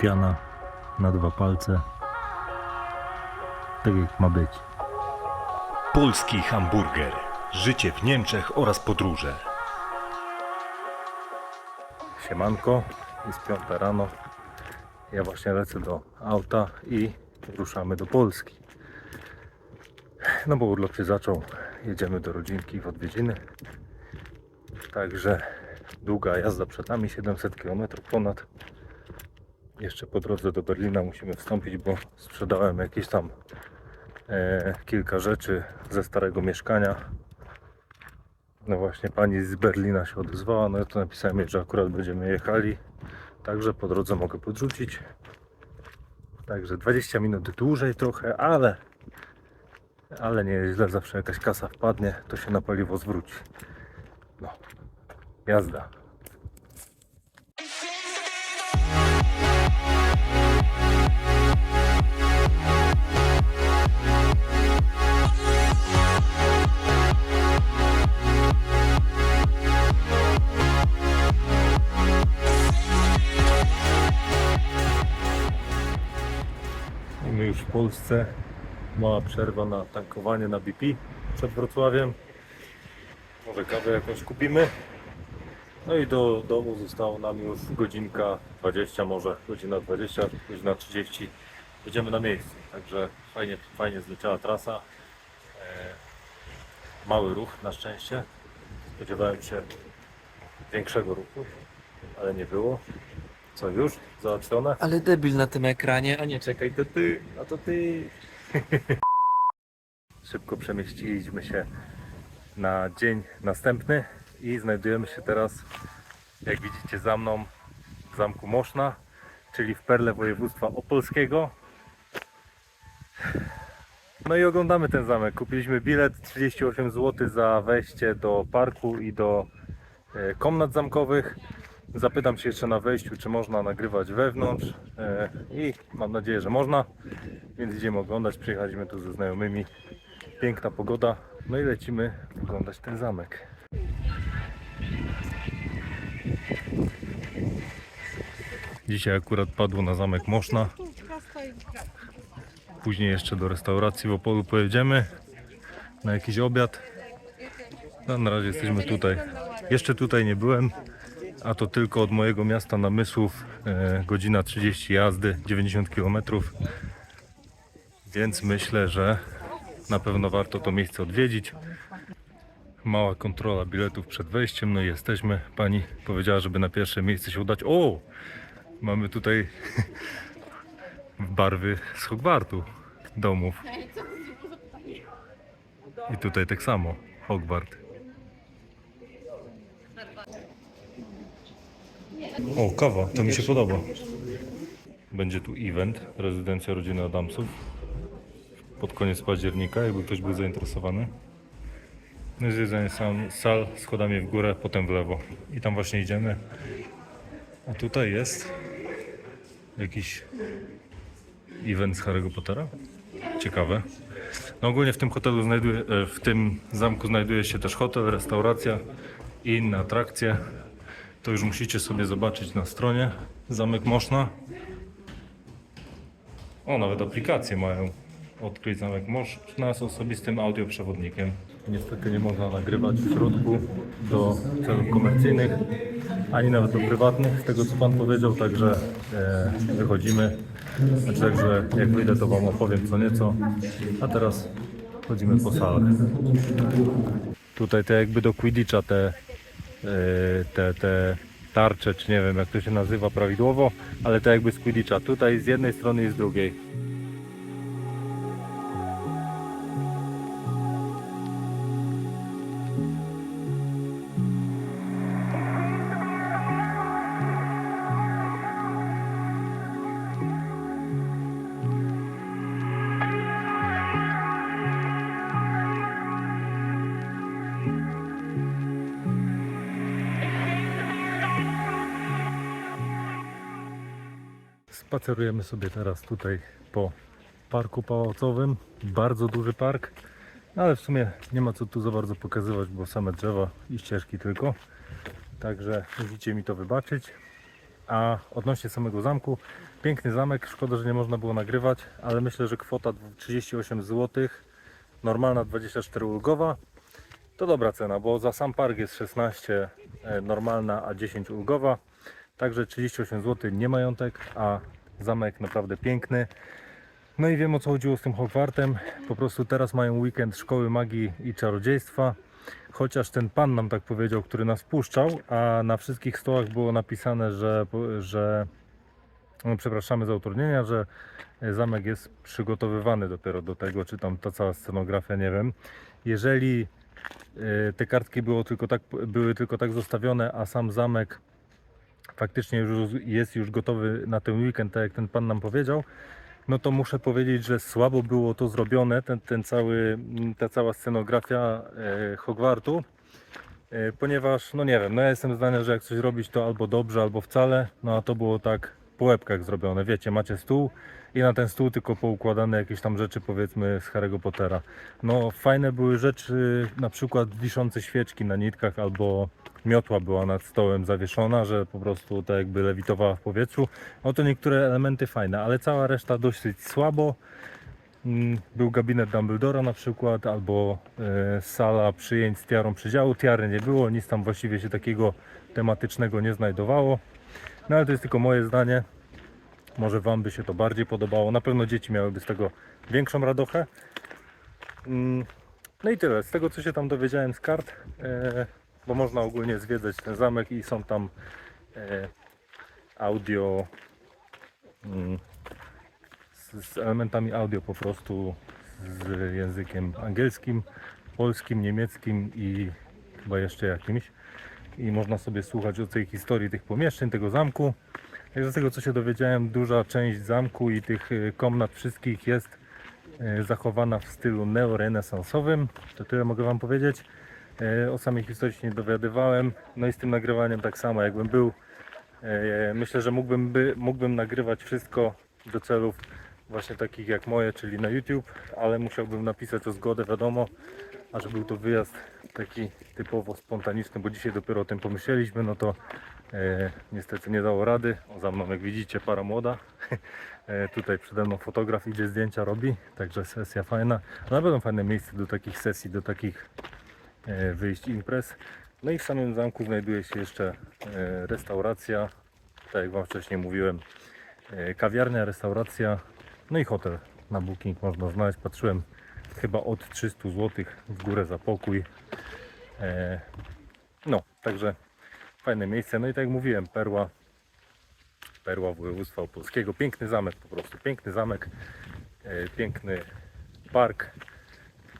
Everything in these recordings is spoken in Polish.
piana na dwa palce. Tak jak ma być. Polski hamburger. Życie w Niemczech oraz podróże. Siemanko, jest piąta rano. Ja właśnie lecę do auta i ruszamy do Polski. No bo urlop się zaczął. Jedziemy do rodzinki w odwiedziny. Także długa jazda przed nami, 700 km ponad. Jeszcze po drodze do Berlina musimy wstąpić, bo sprzedałem jakieś tam e, kilka rzeczy ze starego mieszkania. No właśnie pani z Berlina się odezwała, no ja to napisałem jej, że akurat będziemy jechali, także po drodze mogę podrzucić. Także 20 minut dłużej trochę, ale ale nie jest źle, zawsze jakaś kasa wpadnie, to się na paliwo zwróci. No, jazda. W Polsce. Mała przerwa na tankowanie na BP przed Wrocławiem. Może kawę jakąś kupimy. No i do domu zostało nam już godzinka 20, może godzina 20, godzina 30. Będziemy na miejscu. Także fajnie, fajnie zleciała trasa. E, mały ruch na szczęście. Spodziewałem się większego ruchu, ale nie było. Co już? Załatwione? Ale debil na tym ekranie, a nie czekaj, to ty, a to ty. Szybko przemieściliśmy się na dzień następny i znajdujemy się teraz, jak widzicie za mną, w zamku Moszna, czyli w perle województwa opolskiego. No i oglądamy ten zamek. Kupiliśmy bilet 38 zł za wejście do parku i do e, komnat zamkowych. Zapytam się jeszcze na wejściu, czy można nagrywać wewnątrz e, i mam nadzieję, że można. Więc idziemy oglądać. Przyjechaliśmy tu ze znajomymi. Piękna pogoda. No i lecimy oglądać ten zamek. Dzisiaj akurat padło na zamek Moszna. Później jeszcze do restauracji w Opolu pojedziemy na jakiś obiad. No, na razie jesteśmy tutaj. Jeszcze tutaj nie byłem, a to tylko od mojego miasta Namysłów e, godzina 30 jazdy, 90 km. Więc myślę, że na pewno warto to miejsce odwiedzić. Mała kontrola biletów przed wejściem, no i jesteśmy. Pani powiedziała, żeby na pierwsze miejsce się udać. O! Mamy tutaj barwy z Hogwartu domów. I tutaj tak samo, Hogwart. O, kawa, to mi się podoba. Będzie tu event, rezydencja rodziny Adamsów. Pod koniec października, jakby ktoś był zainteresowany. No i zwiedzanie sam, sal schodami w górę, potem w lewo. I tam właśnie idziemy. A tutaj jest jakiś event z Harry'ego Pottera. Ciekawe. No ogólnie w tym hotelu znajduje, e, w tym zamku znajduje się też hotel, restauracja i inne atrakcje. To już musicie sobie zobaczyć na stronie Zamek Moszna. O, nawet aplikacje mają. Odkryć Zamek Moszna z osobistym audioprzewodnikiem. Niestety nie można nagrywać w środku do celów komercyjnych, ani nawet do prywatnych, z tego co Pan powiedział, także e, wychodzimy. Znaczy, także jak wyjdę, to Wam opowiem co nieco. A teraz chodzimy po salach. Tutaj te jakby do Quidditcha te, te, te tarcze, czy nie wiem jak to się nazywa prawidłowo, ale to jakby z Quidditcha. Tutaj z jednej strony i z drugiej. Spacerujemy sobie teraz tutaj po parku pałacowym. Bardzo duży park, no ale w sumie nie ma co tu za bardzo pokazywać, bo same drzewa i ścieżki tylko. Także musicie mi to wybaczyć. A odnośnie samego zamku, piękny zamek, szkoda, że nie można było nagrywać, ale myślę, że kwota 38 zł, normalna 24 ulgowa, to dobra cena, bo za sam park jest 16 e, normalna, a 10 ulgowa. Także 38 zł nie majątek, a zamek naprawdę piękny. No i wiem o co chodziło z tym Hogwartem. Po prostu teraz mają weekend szkoły magii i czarodziejstwa. Chociaż ten pan nam tak powiedział, który nas puszczał, a na wszystkich stołach było napisane, że, że no, przepraszamy za utrudnienia, że zamek jest przygotowywany dopiero do tego, czy tam ta cała scenografia, nie wiem. Jeżeli e, te kartki było tylko tak, były tylko tak zostawione, a sam zamek faktycznie już jest już gotowy na ten weekend, tak jak ten pan nam powiedział, no to muszę powiedzieć, że słabo było to zrobione, ten, ten cały, ta cała scenografia e, Hogwartu, e, ponieważ, no nie wiem, no ja jestem zdania, że jak coś robić to albo dobrze, albo wcale, no a to było tak po łebkach zrobione, wiecie, macie stół i na ten stół tylko poukładane jakieś tam rzeczy powiedzmy z Harry'ego Pottera. No fajne były rzeczy, na przykład wiszące świeczki na nitkach albo miotła była nad stołem zawieszona, że po prostu tak jakby lewitowała w powietrzu. No to niektóre elementy fajne, ale cała reszta dosyć słabo. Mm, Był gabinet Dumbledora na przykład, albo e, sala przyjęć z tiarą przydziału. Tiary nie było, nic tam właściwie się takiego tematycznego nie znajdowało. No ale to jest tylko moje zdanie. Może Wam by się to bardziej podobało. Na pewno dzieci miałyby z tego większą radochę. Mm, No i tyle. Z tego co się tam dowiedziałem z kart, e, bo można ogólnie zwiedzać ten zamek i są tam e, audio mm, z, elementami audio po prostu z językiem angielskim, polskim, niemieckim i chyba jeszcze jakimś. I można sobie słuchać o tej historii tych pomieszczeń, tego zamku. Także z tego co się dowiedziałem, duża część zamku i tych y, komnat wszystkich jest y, zachowana w stylu neorenesansowym. To tyle mogę Wam powiedzieć. E, O samej historii się nie dowiadywałem. No i z tym nagrywaniem tak samo, jakbym był. Myślę, że mógłbym, by, mógłbym nagrywać wszystko do celów właśnie takich jak moje, czyli na YouTube, ale musiałbym napisać o zgodę, wiadomo. A że był to wyjazd taki typowo spontaniczny, bo dzisiaj dopiero o tym pomyśleliśmy, no to e, niestety nie dało rady. O, za mną jak widzicie para młoda. E, tutaj przede mną fotograf idzie zdjęcia robi, także sesja fajna. Na pewno fajne miejsce do takich sesji, do takich e, wyjść imprez. No i w samym zamku znajduje się jeszcze e, restauracja, tak jak Wam wcześniej mówiłem, e, kawiarnia, restauracja, no i hotel na booking można znaleźć. Patrzyłem chyba od 300 zł w górę za pokój. E, No, także fajne miejsce. No i tak jak mówiłem, perła, perła województwa opolskiego. Piękny zamek po prostu, piękny zamek, e, piękny park.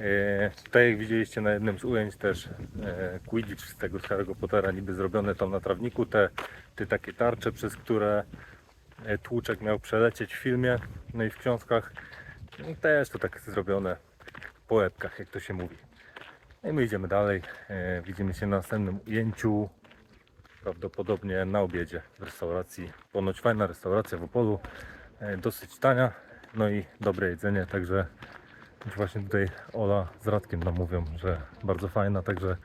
E, Tutaj jak widzieliście na jednym z ujęć też e, Quidditch z tego z Harry'ego Pottera niby zrobione tam na trawniku, te, te takie tarcze, przez które e, tłuczek miał przelecieć w filmie, no i w książkach no, też to tak zrobione po łebkach, jak to się mówi. No i my idziemy dalej, e, widzimy się na następnym ujęciu, prawdopodobnie na obiedzie w restauracji, ponoć fajna restauracja w Opolu, e, dosyć tania, no i dobre jedzenie, także Właśnie tutaj Ola z Radkiem nam mówią, że bardzo fajna, także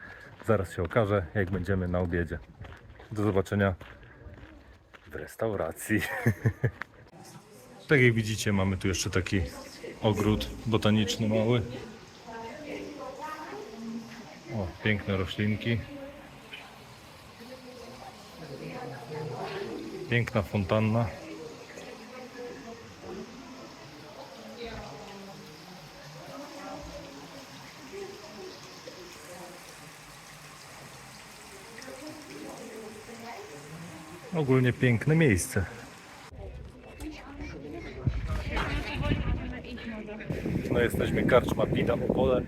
zaraz się okaże, jak będziemy na obiedzie. Do zobaczenia w restauracji. tak jak widzicie, mamy tu jeszcze taki ogród botaniczny mały. O, piękne roślinki. Piękna fontanna. Ogólnie piękne miejsce. No jesteśmy karczma Pita Opole.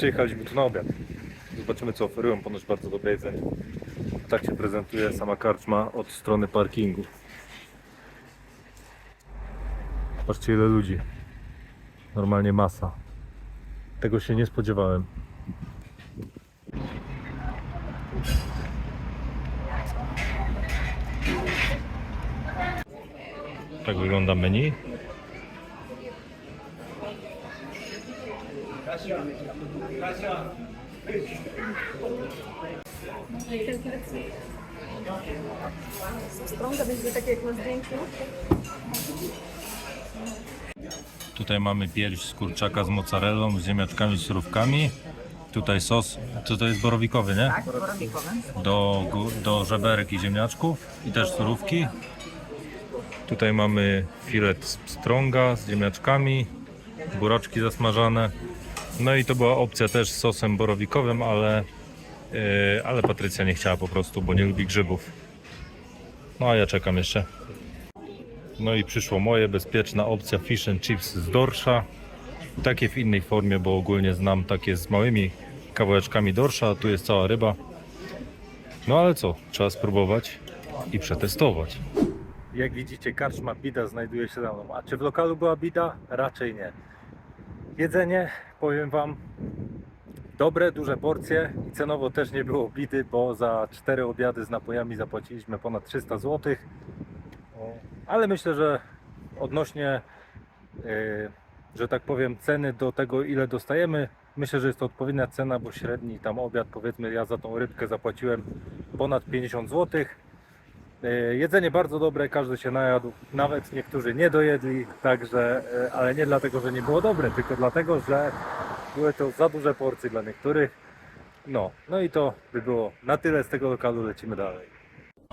Przyjechaliśmy tu na obiad. Zobaczymy co oferują, ponoć bardzo dobre jedzenie. Tak się prezentuje sama karczma od strony parkingu. Patrzcie ile ludzi. Normalnie masa. Tego się nie spodziewałem. Tak wygląda menu. Strąga będzie takie jak na zdjęciu. Tutaj mamy pierś z kurczaka z mozzarellą, z ziemniaczkami, z surówkami. Tutaj sos, co to jest borowikowy, nie? Tak, borowikowy. Do, gó- do żeberek i ziemniaczków i też surówki. Tutaj mamy filet z pstrąga z ziemniaczkami, buraczki zasmażane. No i to była opcja też z sosem borowikowym, ale, yy, ale Patrycja nie chciała po prostu, bo nie lubi grzybów. No a ja czekam jeszcze. No i przyszło moje bezpieczna opcja fish and chips z dorsza. Takie w innej formie, bo ogólnie znam takie z małymi kawałeczkami dorsza, a tu jest cała ryba. No ale co, trzeba spróbować i przetestować. Jak widzicie, karczma bida znajduje się za mną. A czy w lokalu była bida? Raczej nie. Jedzenie, powiem Wam, dobre, duże porcje i cenowo też nie było bidy, bo za cztery obiady z napojami zapłaciliśmy ponad 300 zł. Ale myślę, że odnośnie, yy, że tak powiem, ceny do tego, ile dostajemy, myślę, że jest to odpowiednia cena, bo średni tam obiad, powiedzmy, ja za tą rybkę zapłaciłem ponad 50 zł. Yy, Jedzenie bardzo dobre, każdy się najadł, nawet niektórzy nie dojedli, także, yy, ale nie dlatego, że nie było dobre, tylko dlatego, że były to za duże porcje dla niektórych. No, no i to by było na tyle z tego lokalu, lecimy dalej.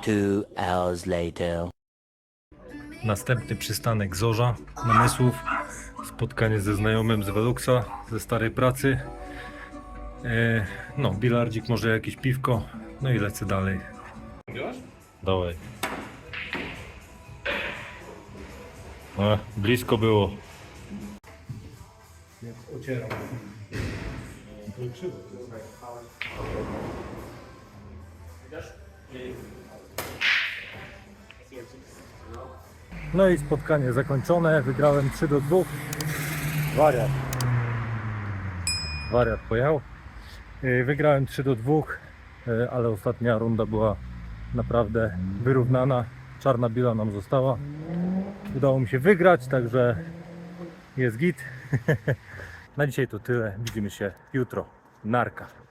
Two hours later. Następny przystanek Zorza, Namysłów, spotkanie ze znajomym z Veluxa, ze starej pracy. E, no, bilardzik, może jakieś piwko, no i lecę dalej. Dawaj. E, blisko było. No i spotkanie zakończone. Wygrałem 3 do 2. Wariat. Wariat pojechał. Yy, Wygrałem 3 do 2, yy, ale ostatnia runda była naprawdę wyrównana. Czarna bila nam została. Udało mi się wygrać, także jest git. Na dzisiaj to tyle. Widzimy się jutro. Narka.